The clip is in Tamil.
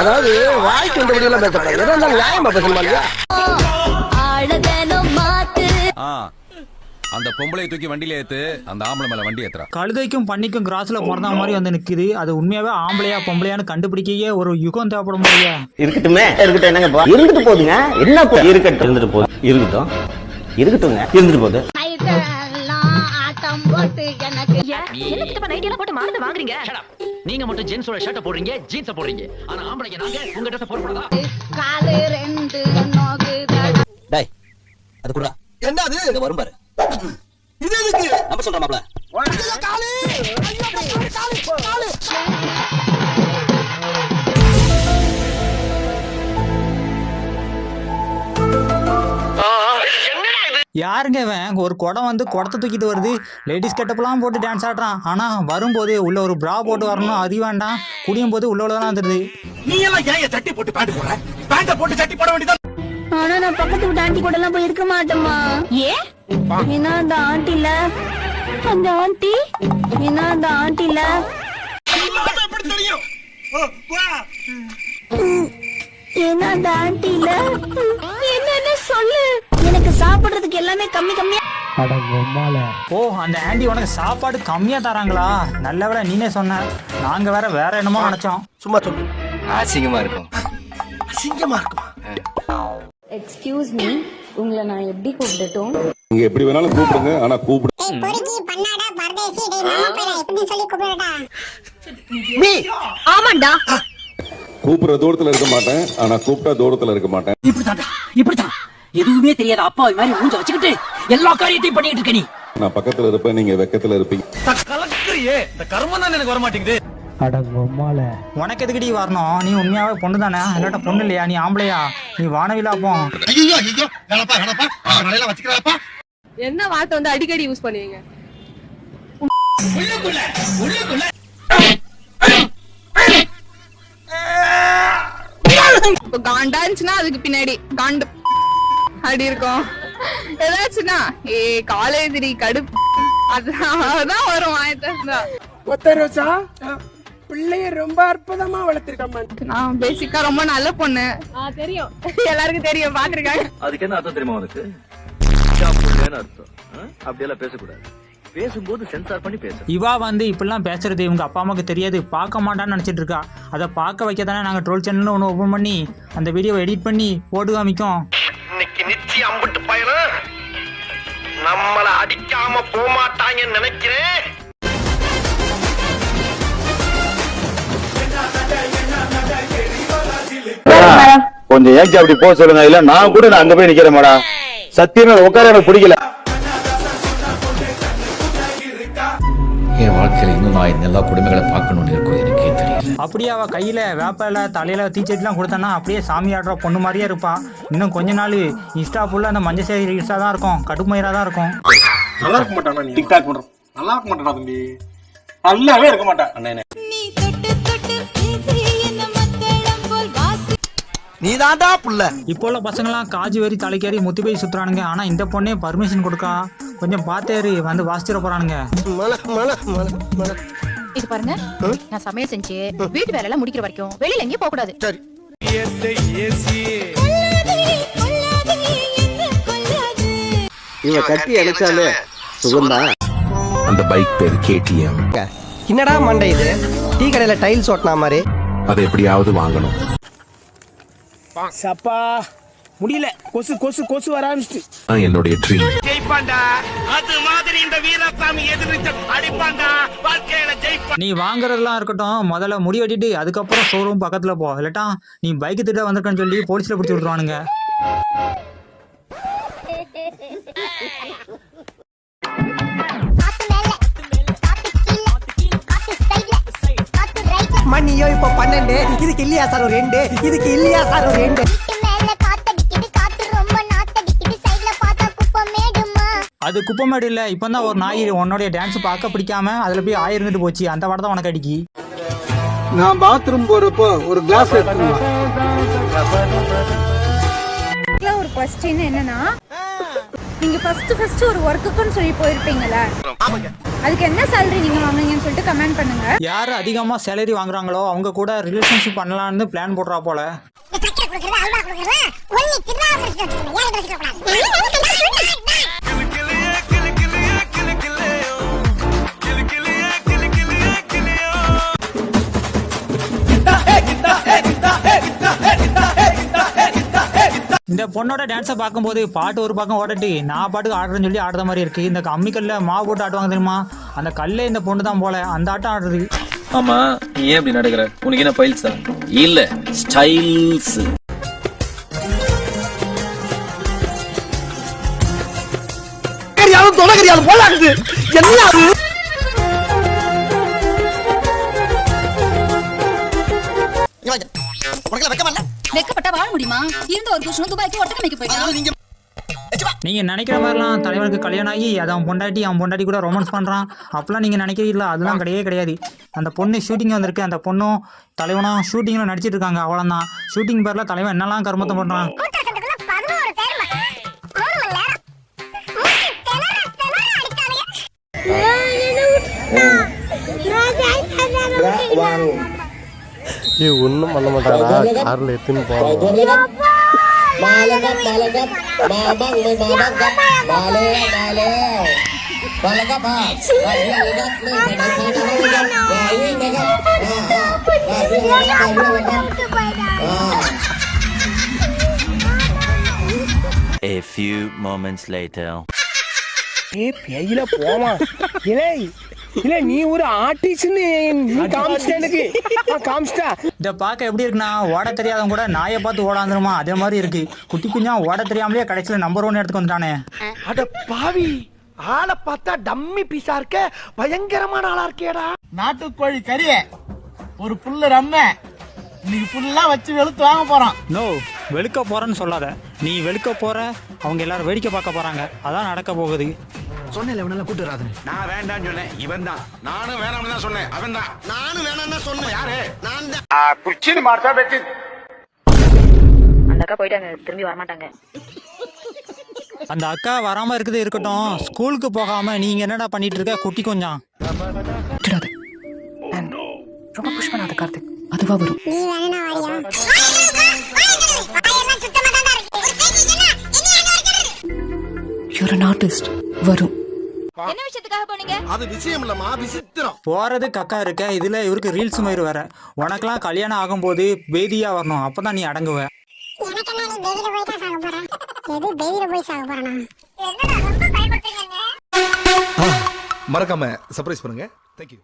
அதாவது வாய்க்கு இந்த முடியெல்லாம் பேசப்படாது. எதா இருந்தாலும் நியாயமா பேசணுமா இல்லையா? அந்த பொம்பளை தூக்கி வண்டியில ஏத்து அந்த ஆம்பளை மேல வண்டி ஏத்துறா. கழுதைக்கும் பண்ணிக்கும் கிராஸ்ல பிறந்த மாதிரி வந்து நிக்குது. அது உண்மையாவே ஆம்பளையா பொம்பளையான்னு கண்டுபிடிக்கவே ஒரு யுகம் தேவைப்படும் போலியா இருக்கட்டுமே இருக்கட்டும் என்னங்க இருந்துட்டு போகுதுங்க. என்ன இருக்கட்டும். இருந்துட்டு போகுது. இருக்கட்டும். இருக்கட்டுங்க இருந்துட்டு போகுது. எனக்கு என்ன சித்தப்பா நைட்டி எல்லாம் போட்டு மானத்தை வாங்குறீங்க? நீங்க மட்டும் ஜென்ஸோட ஷர்ட் போடுறீங்க ஜீன்ஸ் போடுறீங்க. ஆனா ஆம்பளைங்க நாங்க உங்க ட்ரெஸ் போடக்கூடாதா காலு ரெண்டு நோகுதா டேய் அது குடுறா என்னது? இங்க வரும் பாரு. இது எதுக்கு? நம்ம சொல்ற மாப்ள காலு! ஐயோ, காலு, காலு, யாருங்க இவன்? ஒரு குடம் வந்து குடத்தை தூக்கிட்டு வருது. லேடிஸ் கெட்டப்பெல்லாம் போட்டு டான்ஸ் ஆடுறான். ஆனா வரும்போது உள்ள ஒரு பிரா போட்டு வரணும். அது வேண்டாம். குடியும் போது உள்ள உள்ளதான் வந்துடுது நீ எல்லாம் ஏன் சட்டி போட்டு பேண்ட் போடுற? பேண்ட போட்டு சட்டி போட வேண்டியதான் ஆனா நான் பக்கத்து வீட்டு ஆண்டி கூட எல்லாம் போய் இருக்க மாட்டேமா ஏ? ஏன்னா அந்த ஆண்டில அந்த ஆண்டி ஏன்னா அந்த ஆண்டில எப்படி தெரியும்? ஓ, வா. ஏன்னா அந்த ஆண்டில என்னன்னு சொல்லு? சாப்பிடுறதுக்கு எல்லாமே கம்மி கம்மியா ஓ அந்த ஆண்டி உனக்கு சாப்பாடு கம்மியா தராங்களா? நல்ல வேளை நீனே சொன்ன. நாங்க வேற வேற என்னமோ நினைச்சோம். சும்மா சொல்லு. அசிங்கமா இருக்கும். அசிங்கமா இருக்குமா? எக்ஸ்கியூஸ் மீ உங்களை நான் எப்படி கூப்பிடட்டும்? நீங்க எப்படி வேணாலும் கூப்பிடுங்க ஆனா கூப்பிடு கூப்பிடுற தூரத்துல இருக்க மாட்டேன் ஆனா கூப்பிட்டா தூரத்துல இருக்க மாட்டேன். இப்படித்தான்டா இப்படித்தான். எதுவுமே தெரியாத அப்பாவி மாதிரி மூஞ்ச வச்சுக்கிட்டு எல்லா காரியத்தையும் பண்ணிட்டு இருக்க நீ. நான் பக்கத்துல இருப்பேன் நீங்க வெக்கத்துல இருப்பீங்க. கலக்குறியே இந்த கர்மம் தான் எனக்கு வர மாட்டேங்குது உனக்கு எதுக்கடி வரணும்? நீ உண்மையாவே பொண்ணு தானே? இல்லாட்ட பொண்ணு இல்லையா? நீ ஆம்பளையா? நீ வானவிலா போ. என்ன வார்த்தை வந்து அடிக்கடி யூஸ் பண்ணுவீங்க? உள்ளுக்குள்ள உள்ளுக்குள்ள. இப்போ காண்டா இருந்துச்சுன்னா அதுக்கு பின்னாடி காண்டு. அப்படி இருக்கும். ஏதாச்சுன்னா ஏ காலேஜ் கடுப்பு. அதான் வரும் ஒத்த ரோசா பிள்ளைய ரொம்ப அற்புதமா வளர்த்திருக்கம்மா நான் பேசிக்கா ரொம்ப நல்ல பொண்ணு. தெரியும். எல்லாருக்கும் தெரியும் பாத்திருக்காங்க அதுக்கு என்ன அர்த்தம் தெரியுமா உனக்கு? அர்த்தம். அப்படியெல்லாம் பேசக்கூடாது. பேசும்போது சென்சார் பண்ணி பேச. இவா வந்து இப்படிலாம் பேசுறது இவங்க அப்பா அம்மாவுக்கு தெரியாது. பார்க்க மாட்டான்னு நினச்சிட்டு இருக்கா. அதை பார்க்க வைக்க தானே நாங்கள் ட்ரோல் சேனல்னு ஒன்று ஓப்பன் பண்ணி அந்த வீடியோவை எடிட் பண்ணி போட்டு காமிக்கோம். இன்னைக்கு நிச்சயம் அம்பிட்டு பயணம் நம்மள அடிக்காம போமாட்டாங்கன்னு நினைக்கிறேன். கொஞ்சம் ஏச்சு அப்படி போக சொல்லுங்க. இல்ல நான் கூட நான் அங்க போய் நிக்கிறேன் மேடா சத்தியமா உட்கார எனக்கு பிடிக்கல. என் வாழ்க்கையில இன்னும் நான் எல்லா குடும்பங்களை பார்க்கணும்னு இருக்கும் எனக்கே தெரியல. அப்படியே அவள் கையில் வேப்பில தலையில் தீச்சட்டிலாம் கொடுத்தானா அப்படியே சாமி ஆடுற பொண்ணு மாதிரியே இருப்பா. இன்னும் கொஞ்ச நாள் இன்ஸ்டா ஃபுல்லாக அந்த மஞ்சள் சேரி ரீல்ஸாக தான் இருக்கும். கடுமையாக தான் இருக்கும். நல்லா இருக்க மாட்டானா நீ? டிக்டாக் பண்றோம் நல்லா இருக்க மாட்டானா தம்பி? நல்லாவே இருக்க மாட்டான் அண்ணே. நீ தாண்டா புள்ள. இப்போ உள்ள பசங்களாம் காஜு வெறி தலைக்கேறி முத்தி போய் சுற்றுறானுங்க ஆனால் இந்த பொண்ணே பர்மிஷன் கொடுக்கா. கொஞ்சம் பார்த்தேரு வந்து வாசிச்சிட மல இது பாருங்க நான் சமையல் செஞ்சு வீட்டு வேலை எல்லாம் முடிக்கிற வரைக்கும் வெளியில எங்கேயும் போக கூடாது. சரி. இவ கட்டி அடிச்சாலே சுகந்தா அந்த பைக் பேர் கேடிஎம். என்னடா மண்டை இது? டீ கடையில டைல்ஸ் ஓட்டினா மாதிரி. அதை எப்படியாவது வாங்கணும். சப்பா. முடியல. கொசு கொசு கொசு வர ஆரம்பிச்சிட்டு. என்னுடைய ட்ரீம் ஜெயிப்பாண்டா. அது மாதிரி இந்த வீரசாமி எதிர்த்து அடிப்பாண்டா. வாழ்க்கையில ஜெயிப்பா நீ வாங்குறதெல்லாம் இருக்கட்டும் முதல்ல முடி வெட்டிட்டு அதுக்கப்புறம் ஷோரூம் பக்கத்தில் போ. இல்லாட்டா நீ பைக்கு திட்ட வந்திருக்கன்னு சொல்லி போலீஸில் பிடிச்சி விட்ருவானுங்க மணியோ இப்ப பன்னெண்டு. இதுக்கு இல்லையா சார் ஒரு ரெண்டு? இதுக்கு இல்லையா சார் ஒரு ரெண்டு? அது குப்பமேடு இல்லை இப்போ தான் ஒரு நாய் உன்னுடைய டான்ஸ் பார்க்க பிடிக்காம அதில் போய் ஆயிருந்துட்டு போச்சு. அந்த படம் தான் உனக்கு அடிக்கி. நான் பாத்ரூம் போறப்போ ஒரு கிளாஸ் எடுத்துருவேன் ஒரு கொஸ்டின் என்னன்னா நீங்க ஃபர்ஸ்ட் ஃபர்ஸ்ட் ஒரு ஒர்க்குக்குன்னு சொல்லி போயிருப்பீங்கல்ல? அதுக்கு என்ன சேலரி நீங்க வாங்குனீங்கன்னு சொல்லிட்டு கமெண்ட் பண்ணுங்க. யார் அதிகமாக சேலரி வாங்குறாங்களோ அவங்க கூட ரிலேஷன்ஷிப் பண்ணலான்னு பிளான் போடுறா போல. இந்த பொண்ணோட டான்ஸை பார்க்கும்போது பாட்டு ஒரு பக்கம் ஓடட்டி நான் பாட்டுக்கு ஆடுறேன்னு சொல்லி ஆடுற மாதிரி இருக்கு. இந்த கம்மிக்கல்ல மாவு போட்டு ஆடுவாங்க தெரியுமா? அந்த கல்லே இந்த பொண்ணு தான் போல. அந்த ஆட்டம் ஆடுறது. ஆமா நீ ஏன் இப்படி நடக்கிற? உனக்கு என்ன பைல்ஸா இல்ல ஸ்டைல்ஸ் வெக்கப்பட்டா வாழ முடியுமா? இருந்த ஒரு புருஷனும் துபாய்க்கு ஒட்டக்க வைக்க போயிட்டான் நீங்க நினைக்கிற மாதிரிலாம் தலைவனுக்கு கல்யாணம் ஆகி அதை அவன் பொண்டாட்டி அவன் பொண்டாட்டி கூட ரொமான்ஸ் பண்றான். அப்பெல்லாம் நீங்க நினைக்கிறீங்களா? அதெல்லாம் கிடையவே கிடையாது. அந்த பொண்ணு ஷூட்டிங் வந்திருக்கு. அந்த பொண்ணும் தலைவனும் ஷூட்டிங்ல நடிச்சிட்டு இருக்காங்க. அவ்வளவுதான். ஷூட்டிங் பேர்ல தலைவன் என்னெல்லாம் கருமத்தை பண்றான்? ஒன்னும் பண்ண மாட்டாரா கார்ல எத்துன்னு போறோம் A few moments later. ஏ பெயில போமா இலே இல்ல நீ ஒரு ஆர்டிஸ்ட்னு நீ காமிச்சிட்ட இதை பார்க்க எப்படி இருக்குன்னா ஓட தெரியாதவங்க கூட நாயை பார்த்து ஓடாந்துருமா அதே மாதிரி இருக்கு. குட்டி குஞ்சா ஓட தெரியாமலே கடைசியில் நம்பர் ஒன் இடத்துக்கு வந்துட்டானே. அட பாவி ஆளை பார்த்தா டம்மி பீஸா இருக்க பயங்கரமான ஆளா இருக்கேடா. நாட்டுக்கோழி கறி ஒரு புல்லு ரம்ம இன்னைக்கு ஃபுல்லா வச்சு வெளுத்து வாங்க போறோம் நோ வெளுக்க போறேன்னு சொல்லாத. நீ வெளுக்க போற அவங்க எல்லாரும் வேடிக்கை பார்க்க போறாங்க. அதான் நடக்க போகுது. சொன்னேன் இவனெல்லாம் கூட்டு வராது நான் வேண்டாம்னு சொன்னேன் இவன் தான் நானும் வேணாம்னு தான் சொன்னேன் அவன் தான் நானும் வேணாம்னு தான் சொன்னேன் யாரு நான் தான் குச்சின்னு மாட்டா வெட்டி அந்த அக்கா போயிட்டாங்க திரும்பி வரமாட்டாங்க அந்த அக்கா வராம இருக்குது இருக்கட்டும் ஸ்கூலுக்கு போகாம நீங்க என்னடா பண்ணிட்டு இருக்க குட்டி கொஞ்சம் ரொம்ப புஷ் பண்ணாத கார்த்திக் அதுவா வரும் யூர் அன் ஆர்டிஸ்ட் வரும். என்ன விஷயத்துக்காக போனீங்க? அது விஷயம் இல்லம்மா விசித்திரம். போறது கக்கா இருக்க இதுல இவருக்கு ரீல்ஸ் மாதிரி வேற. உனக்கெல்லாம் கல்யாணம் ஆகும்போது பேதியா வரணும் அப்பதான் நீ அடங்குவ. மறக்காம சர்ப்ரைஸ் பண்ணுங்க. தேங்க்யூ